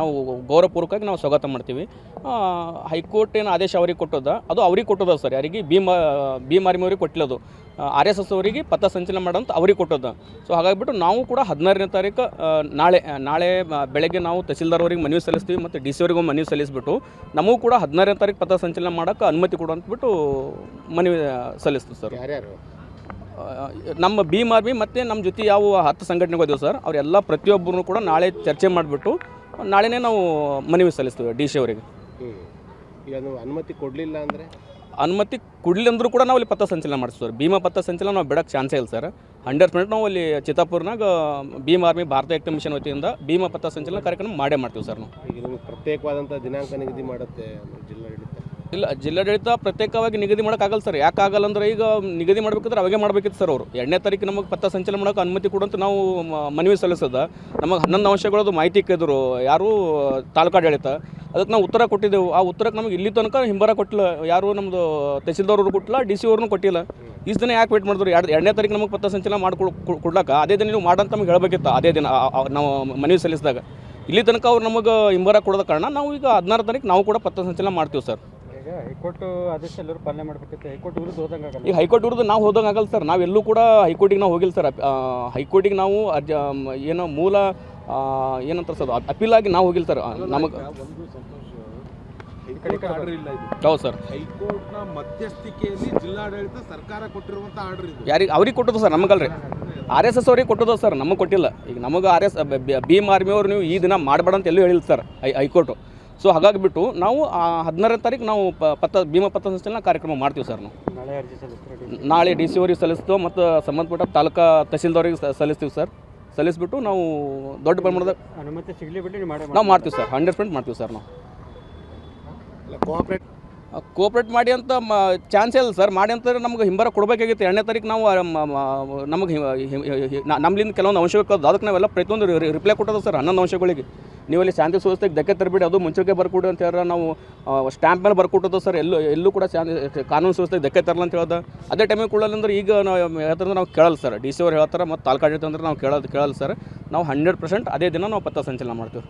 ನಾವು ಗೌರವಪೂರ್ವಕವಾಗಿ ನಾವು ಸ್ವಾಗತ ಮಾಡ್ತೀವಿ. ಹೈಕೋರ್ಟ್ ಏನು ಆದೇಶ ಅವ್ರಿಗೆ ಕೊಟ್ಟದ? ಅದು ಅವ್ರಿಗೆ ಕೊಟ್ಟದ ಸರ್. ಯಾರಿಗೆ? ಭೀಮ ಭೀಮ್ ಆರ್ಮಿ ಅವ್ರಿಗೆ ಕೊಟ್ಟಿಲ್ಲದು ಆರ್ ಎಸ್ ಎಸ್ ಅವರಿಗೆ ಪಥ ಸಂಚಲನ ಮಾಡಂತ ಅವ್ರಿಗೆ ಕೊಟ್ಟದ. ಸೊ ಹಾಗಾಗಿಬಿಟ್ಟು ನಾವು ಕೂಡ ಹದಿನಾರನೇ ತಾರೀಕು ನಾಳೆ ನಾಳೆ ಬೆಳಗ್ಗೆ ನಾವು ತಹಸೀಲ್ದಾರ್ ಅವರಿಗೆ ಮನವಿ ಸಲ್ಲಿಸ್ತೀವಿ ಮತ್ತು ಡಿ ಸಿ ಅವರಿಗೂ ಮನವಿ ಸಲ್ಲಿಸ್ಬಿಟ್ಟು ನಮಗೂ ಕೂಡ ಹದಿನಾರನೇ ತಾರೀಕು ಪಥ ಸಂಚಲನ ಮಾಡೋಕ್ಕೆ ಅನುಮತಿ ಕೊಡು ಅಂತಬಿಟ್ಟು ಮನವಿ ಸಲ್ಲಿಸ್ತೀವಿ ಸರ್. ಯಾರ್ಯಾರು? ನಮ್ಮ ಭೀಮ್ ಆರ್ಮಿ ಮತ್ತು ನಮ್ಮ ಜೊತೆ ಯಾವ ಹತ್ತು ಸಂಘಟನೆಗಳಿವೆ ಸರ್ ಅವರೆಲ್ಲ ಪ್ರತಿಯೊಬ್ಬರೂ ಕೂಡ ನಾಳೆ ಚರ್ಚೆ ಮಾಡಿಬಿಟ್ಟು ನಾಳೆನೇ ನಾವು ಮನವಿ ಸಲ್ಲಿಸ್ತೀವಿ ಡಿ ಸಿ ಅವರಿಗೆ. ಈಗ ನೀವು ಅನುಮತಿ ಕೊಡಲಿಲ್ಲ ಅಂದರೆ? ಅನುಮತಿ ಕೊಡಲಿ ಅಂದರೂ ಕೂಡ ನಾವು ಇಲ್ಲಿ ಪಥ ಸಂಚಲನ ಮಾಡ್ತೀವಿ ಸರ್. ಭೀಮಾ ಪಥ ಸಂಚಲನ ನಾವು ಬಿಡೋಕ್ಕೆ ಚಾನ್ಸೇ ಇಲ್ಲ ಸರ್. ಹಂಡ್ರೆಡ್ ಪರ್ಸೆಂಟ್ ನಾವು ಅಲ್ಲಿ ಚಿತ್ತಾಪುರ್ನಾಗ ಭೀಮ್ ಆರ್ಮಿ ಭಾರತ ಏಕ್ತ ಮಿಷನ್ ವತಿಯಿಂದ ಭೀಮಾ ಪಥ ಸಂಚಲನ ಕಾರ್ಯಕ್ರಮ ಮಾಡೇ ಮಾಡ್ತೀವಿ ಸರ್ ನಾವು. ಈಗ ನಿಮಗೆ ಪ್ರತ್ಯೇಕವಾದಂಥ ದಿನಾಂಕ ನಿಗದಿ ಮಾಡುತ್ತೆ ಜಿಲ್ಲಾಡಳಿತ. ಇಲ್ಲ, ಜಿಲ್ಲಾಡಳಿತ ಪ್ರತ್ಯೇಕವಾಗಿ ನಿಗದಿ ಮಾಡೋಕ್ಕಾಗಲ್ಲ ಸರ್. ಯಾಕಾಗಲ್ಲ ಅಂದ್ರೆ ಈಗ ನಿಗದಿ ಮಾಡ್ಬೇಕಂದ್ರೆ ಅವಾಗೆ ಮಾಡಬೇಕಿತ್ತು ಸರ್ ಅವರು. ಎರಡನೇ ತಾರೀಕು ನಮಗೆ ಪಥ ಸಂಚಲನ ಮಾಡೋಕೆ ಅನುಮತಿ ಕೊಡುವಂತ ನಾವು ಮನವಿ ಸಲ್ಲಿಸದ. ನಮಗೆ ಹನ್ನೊಂದು ಅಂಶಗಳದ್ದು ಮಾಹಿತಿ ಕೇಳಿದ್ರು. ಯಾರು ತಾಲೂಕಾಡಳಿತ ಅದಕ್ಕೆ ನಾವು ಉತ್ತರ ಕೊಟ್ಟಿದ್ದೆವು. ಆ ಉತ್ತರಕ್ಕೆ ನಮಗೆ ಇಲ್ಲಿ ತನಕ ಹಿಂಬರ ಕೊಟ್ಟಿಲ್ಲ ಯಾರು ನಮ್ಮದು ತಹಸೀಲ್ದಾರ್ ಕೊಟ್ಟಿಲ್ಲ ಡಿ ಸಿ ಅವ್ರನ್ನೂ ಕೊಟ್ಟಿಲ್ಲ. ಇಷ್ಟು ದಿನ ಯಾಕೆ ವೇಟ್ ಮಾಡಿದ್ರು? ಎರಡು, ಎರಡನೇ ತಾರೀಕು ನಮಗೆ ಪತ್ತ ಸಂಚಲನ ಮಾಡಿ ಕೊಡ್ಲಾಕ ಅದೇ ದಿನ ನೀವು ಮಾಡಂತ ನಮಗೆ ಹೇಳಬೇಕಿತ್ತು ಅದೇ ದಿನ ನಾವು ಮನವಿ ಸಲ್ಲಿಸಿದಾಗ. ಇಲ್ಲಿ ತನಕ ಅವ್ರು ನಮಗೆ ಹಿಂಬರ ಕೊಡೋದ ಕಾರಣ ನಾವು ಈಗ ಹದಿನಾರು ತಾರೀಕು ನಾವು ಕೂಡ ಪತ್ತ ಸಂಚಲನ ಮಾಡ್ತೀವಿ ಸರ್. ಹೈಕೋರ್ಟ್ ಆದೇಶ ಎಲ್ಲರೂ ಪಾಲನೆ ಮಾಡಬೇಕಿತ್ತು ಹೈಕೋರ್ಟ್ ವಿರುದ್ಧ ಹೋದಂಗೆ ಆಗಲ್ಲ. ಈಗ ಹೈಕೋರ್ಟ್ ವಿರುದ್ಧ ನಾವು ಹೋದಂಗೆ ಆಗಲ್ಲ ಸರ್. ನಾವೆಲ್ಲೂ ಕೂಡ ಹೈಕೋರ್ಟಿಗೆ ನಾವು ಹೋಗಿಲ್ಲ ಸರ್. ಹೈಕೋರ್ಟಿಗೆ ನಾವು ಅರ್ಜ ಮ್, ಏನೋ ಮೂಲ ಏನಂತ ಸರ್ ಅದು? ಅಪೀಲ್ ಆಗಿ ನಾವು ಹೋಗಿಲ್ಲ ಸರ್. ನಮಗೆ ಒಂದು ಸಂತೋಷ ಹೈಕೋರ್ಟ್ ಇಲ್ಲ ಇದು. ಹೌದು ಸರ್. ಹೈಕೋರ್ಟ್ನ ಮಧ್ಯಸ್ಥಿಕೆಯಲ್ಲಿ ಜಿಲ್ಲಾಡಳಿತ ಸರ್ಕಾರ ಕೊಟ್ಟಿರುವಂತ ಆರ್ಡರ್ ಇದು. ಯಾರಿಗೆ ಅವ್ರಿಗೆ ಕೊಟ್ಟದ್ದು ಸರ್ ನಮಗಲ್ರಿ. ಆರ್ ಎಸ್ ಎಸ್ ಅವ್ರಿಗೆ ಕೊಟ್ಟದ ಸರ್ ನಮಗೆ ಕೊಟ್ಟಿಲ್ಲ. ಈಗ ನಮಗೆ ಆರ್ ಎಸ್ ಭೀಮ್ ಆರ್ಮಿ ಅವ್ರು ನೀವು ಈ ದಿನ ಮಾಡಬೇಡ ಅಂತ ಎಲ್ಲೂ ಹೇಳಿಲ್ಲ ಸರ್ ಹೈ ಹೈಕೋರ್ಟು. ಸೊ ಹಾಗಾಗಿ ಬಿಟ್ಟು ನಾವು ಹದಿನಾರನೇ ತಾರೀಕು ನಾವು ಪತ್ರ ಭೀಮಾ ಪತ್ರ ಸಂಚಲನ ಕಾರ್ಯಕ್ರಮ ಮಾಡ್ತೀವಿ ಸರ್ ನಾವು. ನಾಳೆ ಡಿ ಸಿ? ಅವರಿಗೆ ಸಲ್ಲಿಸ್ತೀವಿ ಮತ್ತು ಸಂಬಂಧಪಟ್ಟ ತಾಲೂಕಾ ತಹಸೀಲ್ದಾರಿಗೆ ಸ- ಸಲ್ಲಿಸ್ತೀವಿ ಸರ್. ಸಲ್ಲಿಸ್ಬಿಟ್ಟು ನಾವು ದೊಡ್ಡ ಪ್ರಮಾಣದ ಅನುಮತಿ ಸಿಗಲಿ ಬಿಟ್ಟು ನಾವು ಮಾಡ್ತೀವಿ. ಸರ್ ಹಂಡ್ರೆಡ್ ಪರ್ಸೆಂಟ್ ಮಾಡ್ತೀವಿ ಸರ್ ನಾವು. ಕೋಆಪ್ರೇಟ್ ಕೋಪ್ರೇಟ್ ಮಾಡಿ ಅಂತ ಚಾನ್ಸೇ ಇಲ್ಲ ಸರ್. ಮಾಡಿ ಅಂತಂದ್ರೆ ನಮ್ಗೆ ಹಿಂಬರ ಕೊಡಬೇಕಾಗಿತ್ತು. ಎರಡನೇ ತಾರೀಕು ನಾವು ನಮಗೆ ನಮ್ಮಲ್ಲಿಂದ ಕೆಲವೊಂದು ಅಂಶಗಳು ಅದಕ್ಕೆ ನಾವೆಲ್ಲ ಪ್ರತಿಯೊಂದು ರಿಪ್ಲೈ ಕೊಟ್ಟದ ಸರ್ ಹನ್ನೊಂದು ಅಂಶಗಳಿಗೆ. ನೀವು ಇಲ್ಲಿ ಶಾಂತಿ ಸುವ್ಯವಸ್ಥೆಗೆ ಧಕ್ಕೆ ತರಬೇಡಿ, ಅದು ಮುಂಚೆಗೆ ಬರ್ಕೊಡಿ ಅಂತ ಹೇಳಿದ್ರೆ ನಾವು ಸ್ಟ್ಯಾಂಪ್ ಮೇಲೆ ಬರ್ಕೊಟ್ಟದ್ದು ಸರ್, ಎಲ್ಲೂ ಎಲ್ಲೂ ಕೂಡ ಶಾಂತಿ, ಕಾನೂನು ಸುವ್ಯವಸ್ಥೆಗೆ ಧಕ್ಕೆ ತರಲ್ಲ ಅಂತ ಹೇಳ್ದೆ. ಅದೇ ಟೈಮಿಗೆ ಕೊಡಲ್ಲ ಅಂದ್ರೆ ಈಗ ನಾವು ಹೇಳ್ತಾರೆ ನಾವು ಕೇಳಲ್ಲ ಸರ್. ಡಿ ಸಿ ಅವ್ರು ಹೇಳ್ತಾರೆ ಮತ್ತು ತಾಲ್ಕಾಡಳಿತ ಅಂದ್ರೆ ನಾವು ಕೇಳೋದು, ಕೇಳಲ್ಲ ಸರ್. ನಾವು ಹಂಡ್ರೆಡ್ ಪರ್ಸೆಂಟ್ ಅದೇ ದಿನ ನಾವು ಪಥ ಸಂಚಲನ ಮಾಡ್ತೀವಿ.